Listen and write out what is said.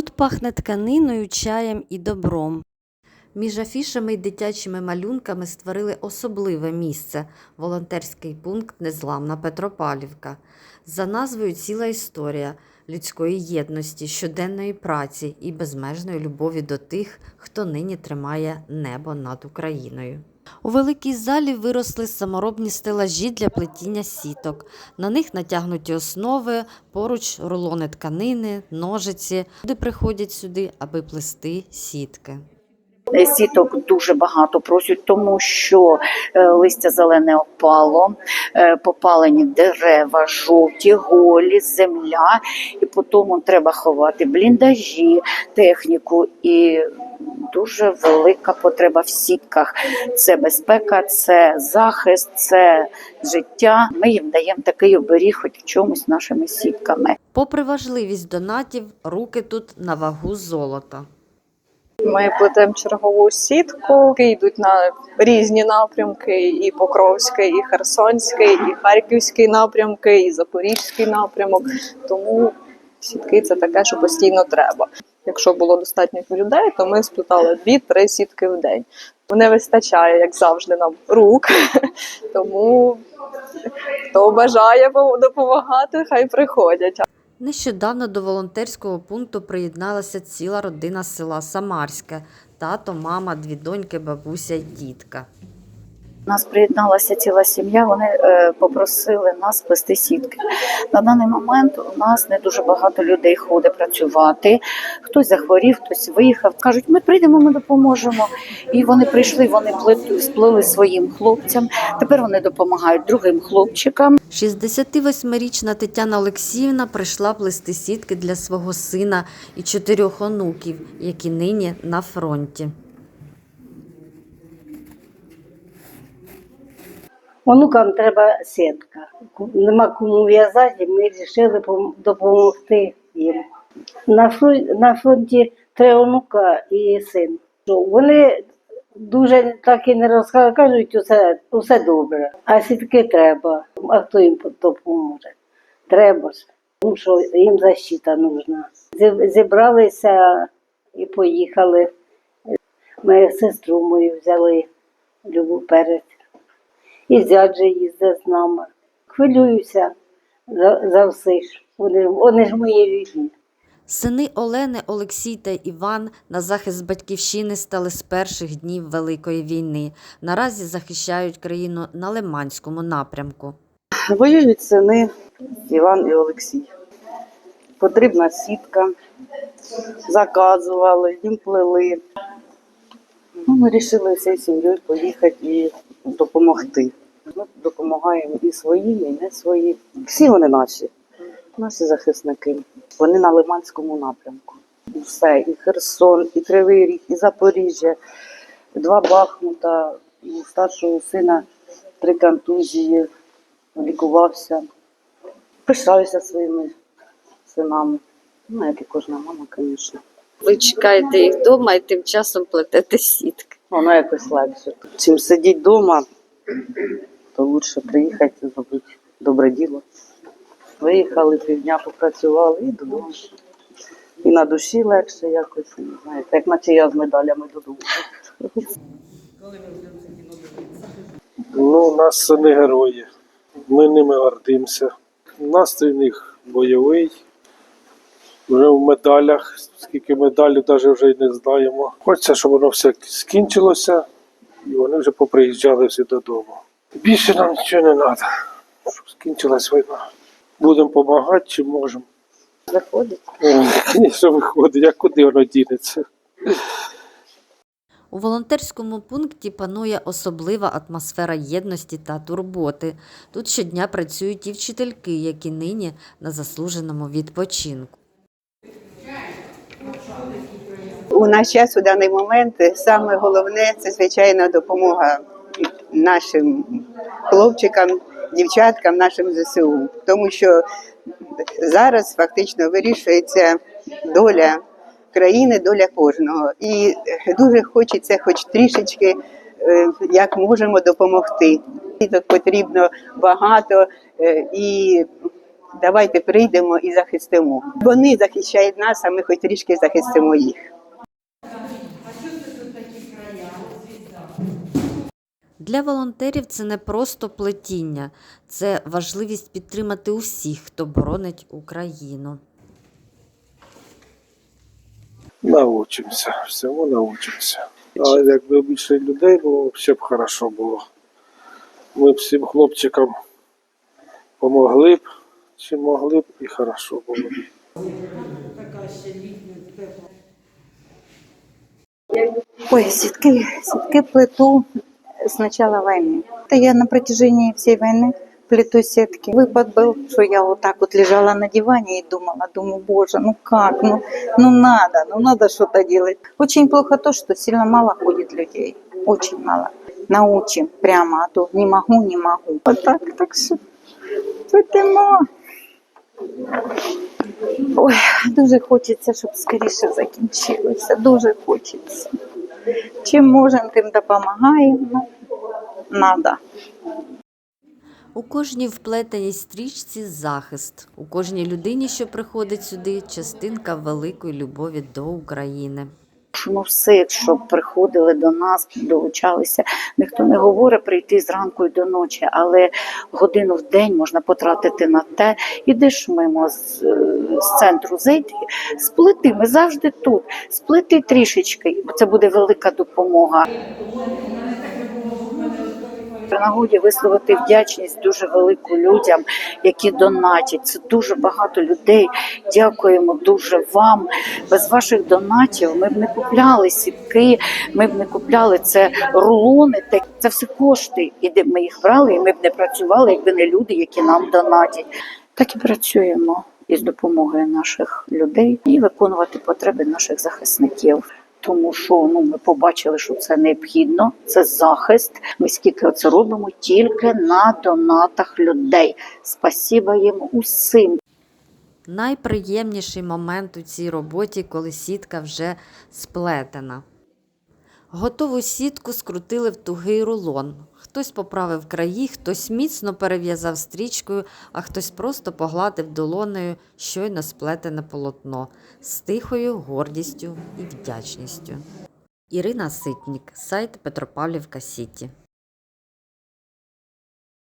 Тут пахне тканиною, чаєм і добром. Між афішами й дитячими малюнками створили особливе місце волонтерський пункт Незламна Петропавлівка. За назвою ціла історія людської єдності, щоденної праці і безмежної любові до тих, хто нині тримає небо над Україною. У великій залі виросли саморобні стелажі для плетіння сіток. На них натягнуті основи, поруч рулони тканини, ножиці. Люди приходять сюди, аби плести сітки. Е, Сіток дуже багато просять, тому що е, листя зелене опало, е, попалені дерева, жовті, голі, земля, і потім треба ховати бліндажі, техніку. І дуже велика потреба в сітках. Це безпека, це захист, це життя. Ми їм даємо такий оберіг, хоч в чомусь нашими сітками. Попри важливість донатів, руки тут на вагу золота. Ми плетемо чергову сітку, які йдуть на різні напрямки: і Покровський, і Херсонський, і Харківський напрямки, і Запорізький напрямок. Тому сітки це таке, що постійно треба. Якщо було достатньо людей, то ми сплетали 2-3 сітки в день. Не вистачає, як завжди, нам рук. Тому хто бажає допомагати, хай приходять. Нещодавно до волонтерського пункту приєдналася ціла родина села Самарське. Тато, мама, дві доньки, бабуся й дітка. Нас приєдналася ціла сім'я. Вони е, попросили нас плести сітки. На даний момент у нас не дуже багато людей ходить працювати. Хтось захворів, хтось виїхав. кажуть, ми прийдемо, ми допоможемо. І вони прийшли, вони сплели своїм хлопцям. Тепер вони допомагають другим хлопчикам. 68-річна Тетяна Олексіївна прийшла плести сітки для свого сина і чотирьох онуків, які нині на фронті. Онукам треба сітка. Нема кому в'язати, ми вирішили допомогти їм. На фронті, три онука і син. Вони дуже так і не розказують, кажуть, усе, усе добре. А сітки треба. А хто їм допоможе? Треба ж. Тому що їм защита нужна. Зібралися і поїхали. Ми сестру мою взяли Любу перець. І зять же їздить з нами. Хвилююся за, за всіх. Вони, ж- вони ж мої рідні. Сини Олени, Олексій та Іван на захист батьківщини стали з перших днів Великої війни. Наразі захищають країну на Лиманському напрямку. Воюють сини Іван і Олексій. Потрібна сітка, заказували, їм плели. Ну, ми вирішили всією сім'єю поїхати і допомогти. Ми допомагаємо і своїм, і не своїм. Всі вони наші, наші захисники. Вони на Лиманському напрямку. Все, і Херсон, і Кривий Ріг, і Запоріжжя, два Бахмута, і старшого сина три контузії, лікувався. Пишаюся своїми синами. Ну, як і кожна мама, звісно. Ви чекаєте їх вдома і тим часом плетете сітки. Воно якось легше. Чим сидіти вдома, то краще приїхати і зробити добре діло. Виїхали, півдня попрацювали і додому. І на душі легше якось, не знаю, як наче я з медалями додому. Ну, у нас сини герої. Ми ними гордимося. Настрій в них бойовий. Вже в медалях, скільки медалів навіть вже й не знаємо. Хочеться, щоб воно все скінчилося, і вони вже поприїжджали всі додому. Більше нам нічого не треба, щоб скінчилась війна. Будемо допомагати, чи можемо. Виходить. Звісно, виходить, а куди воно дінеться? У волонтерському пункті панує особлива атмосфера єдності та турботи. Тут щодня працюють і вчительки, які нині на заслуженому відпочинку. У наш час у даний момент саме головне це звичайно допомога нашим хлопчикам, дівчаткам, нашим ЗСУ, тому що зараз фактично вирішується доля країни, доля кожного, і дуже хочеться, хоч трішечки, е, як можемо допомогти. Діток потрібно багато, е, і давайте прийдемо і захистимо. Вони захищають нас, а ми хоч трішки захистимо їх. Для волонтерів це не просто плетіння, це важливість підтримати усіх, хто боронить Україну. Научимося, всьому научимося. А якби більше людей було, ще б хорошо було. Ми б всім хлопчикам помогли б, чи могли б, і хорошо було. Ой, сетки, сетки плету с начала войны. Это я на протяжении всей войны плету сетки. Выпад был, что я вот так вот лежала на диване и думала, думаю, боже, ну как, ну, ну надо, ну надо что-то делать. Очень плохо то, что сильно мало ходит людей, очень мало. Научим прямо, а то не могу, не могу. Вот так, так что плетемо. Ой, дуже хочеться, щоб скоріше закінчилося. Дуже хочеться. Чим можемо, тим допомагаємо. Надо. У кожній вплетеній стрічці захист, у кожній людині, що приходить сюди, частинка великої любові до України. Запрошуємо всіх, щоб приходили до нас, долучалися. Ніхто не говорить прийти зранку і до ночі, але годину в день можна потратити на те. Ідеш мимо з, з центру зайти, сплити. Ми завжди тут. Сплити трішечки, бо це буде велика допомога. При нагоді висловити вдячність дуже велику людям, які донатять. Це дуже багато людей. Дякуємо дуже вам. Без ваших донатів ми б не купляли сітки, ми б не купляли це рулони. Це все кошти. І ми їх брали, і ми б не працювали, якби не люди, які нам донатять. Так і працюємо із допомогою наших людей і виконувати потреби наших захисників. Тому що ну ми побачили, що це необхідно, це захист. Ми скільки це робимо тільки на донатах людей. Спасіба їм усім. Найприємніший момент у цій роботі, коли сітка вже сплетена. Готову сітку скрутили в тугий рулон. Хтось поправив краї, хтось міцно перев'язав стрічкою, а хтось просто погладив долонею щойно сплетене полотно з тихою гордістю і вдячністю. Ірина Ситнік, сайт Петропавлівка Сіті.